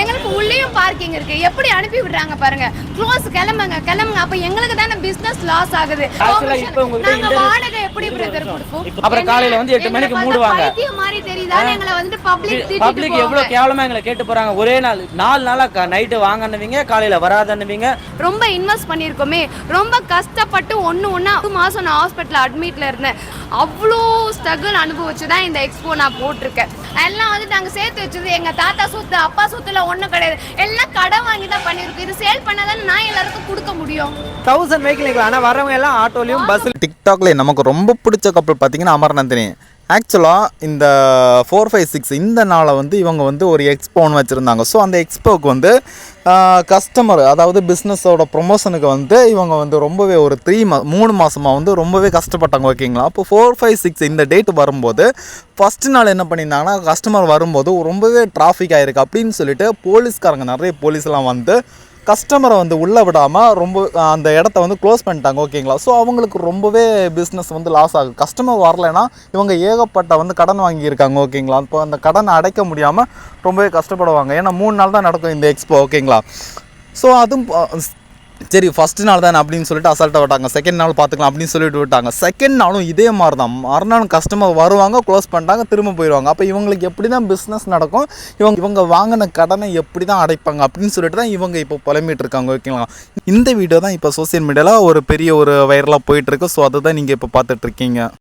எங்களுக்கு உள்ளேயும் பார்க்கிங் இருக்கு. எப்படி அனுப்பி விடுறாங்க பாருங்க. க்ளோஸ் கிளம்புங்க கிளம்புங்க. அப்ப எங்களுக்கு தானே பிசினஸ் லாஸ் ஆகுது. நாங்க வாடகை எப்படி பிரதர் கொடுப்போம்? அப்புறம் காலையில வந்து எட்டு மணிக்கு மூடுவாங்க. பைத்தியம் மாதிரி தெரியுதா? எங்களை வந்துட்டு பப்ளிக் பப்ளிக் எவ்வளவு கேவலமா எங்களை கேட்டு போறாங்க? ஒரே நாள் நாலு நாளா நைட்டு வாங்கன்னுவீங்க காலையில வராதன்னுவீங்க. ரொம்ப இன்வெஸ்ட் பண்ணியிருக்கோமே. ரொம்ப கஷ்டப்பட்டு ஒன்றா ஒரு மாதம் நான் ஹாஸ்பிட்டலில் அட்மிட்டில் இருந்தேன். அவ்வளோ ஸ்ட்ரகிள் அனுபவிச்சு தான் இந்த எக்ஸ்போ நான் போட்டிருக்கேன். எல்லாம் வந்து நாங்கள் சேர்த்து வச்சது எங்கள் தாத்தா சொத்து அப்பா சொத்துல ஒன்றும் கிடையாது. எல்லாம் கடன் வாங்கி தான் பண்ணியிருக்கோம் இது சேல் பண்ணாதான் நான் எல்லாருக்கும் கொடுக்க முடியும்? தௌசண்ட் வெஹிக்கிள் ஆனால் வரவங்க எல்லாம் ஆட்டோலையும் பஸ்ஸில் டிக்டாக்ல நமக்கு ரொம்ப பிடிச்ச கப்பல் பார்த்தீங்கன்னா அமர்நந்தினி. ஆக்சுவலாக இந்த ஃபோர் ஃபைவ் சிக்ஸ் இந்த நாளை வந்து இவங்க வந்து ஒரு எக்ஸ்போன்னு வச்சுருந்தாங்க. ஸோ அந்த எக்ஸ்போக்கு வந்து கஸ்டமர் அதாவது பிஸ்னஸோட ப்ரொமோஷனுக்கு வந்து இவங்க வந்து ரொம்பவே ஒரு த்ரீ மா மூணு மாதமாக வந்து ரொம்பவே கஷ்டப்பட்டாங்க ஓகேங்களா? அப்போ ஃபோர் ஃபைவ் சிக்ஸ் இந்த டேட் வரும்போது ஃபஸ்ட்டு நாள் என்ன பண்ணியிருந்தாங்கன்னா கஸ்டமர் வரும்போது ரொம்பவே டிராஃபிக் ஆகிருக்கு அப்படின்னு சொல்லிட்டு போலீஸ்காரங்க நிறைய போலீஸ்லாம் வந்து கஸ்டமரை வந்து உள்ளே விடாமல் ரொம்ப அந்த இடத்த வந்து க்ளோஸ் பண்ணிட்டாங்க ஓகேங்களா ஸோ அவங்களுக்கு ரொம்பவே பிஸ்னஸ் வந்து லாஸ் ஆகுது. கஸ்டமர் வரலைன்னா இவங்க ஏகப்பட்ட வந்து கடன் வாங்கியிருக்காங்க ஓகேங்களா இப்போ அந்த கடனை அடைக்க முடியாமல் ரொம்பவே கஷ்டப்படுவாங்க. ஏன்னா மூணு நாள் தான் நடக்கும் இந்த எக்ஸ்போ ஓகேங்களா ஸோ அதுவும் சரி ஃபஸ்ட்டு நாள் தானே அப்படின்னு சொல்லிட்டு அசால்ட்டாக விட்டாங்க. செகண்ட் நாள் பார்த்துக்கலாம் அப்படின்னு சொல்லிட்டு விட்டாங்க. செகண்ட் நாளும் இதே மாதிரி தான் மறுநாள் கஸ்டமர் வருவாங்க க்ளோஸ் பண்ணிட்டாங்க திரும்ப போயிடுவாங்க. அப்போ இவங்களுக்கு எப்படி தான் பிஸ்னஸ் நடக்கும்? இவங்க இவங்க வாங்கின கடனை எப்படி தான் அடைப்பாங்க அப்படின்னு சொல்லிட்டு தான் இவங்க இப்போ புலம்பிட்டு இருக்காங்க ஓகேங்களா இந்த வீடியோ தான் இப்போ சோஷியல் மீடியாவில் ஒரு பெரிய ஒரு வைரலாக போயிட்டுருக்கு ஸோ அதை தான் நீங்கள் இப்போ பார்த்துட்ருக்கீங்க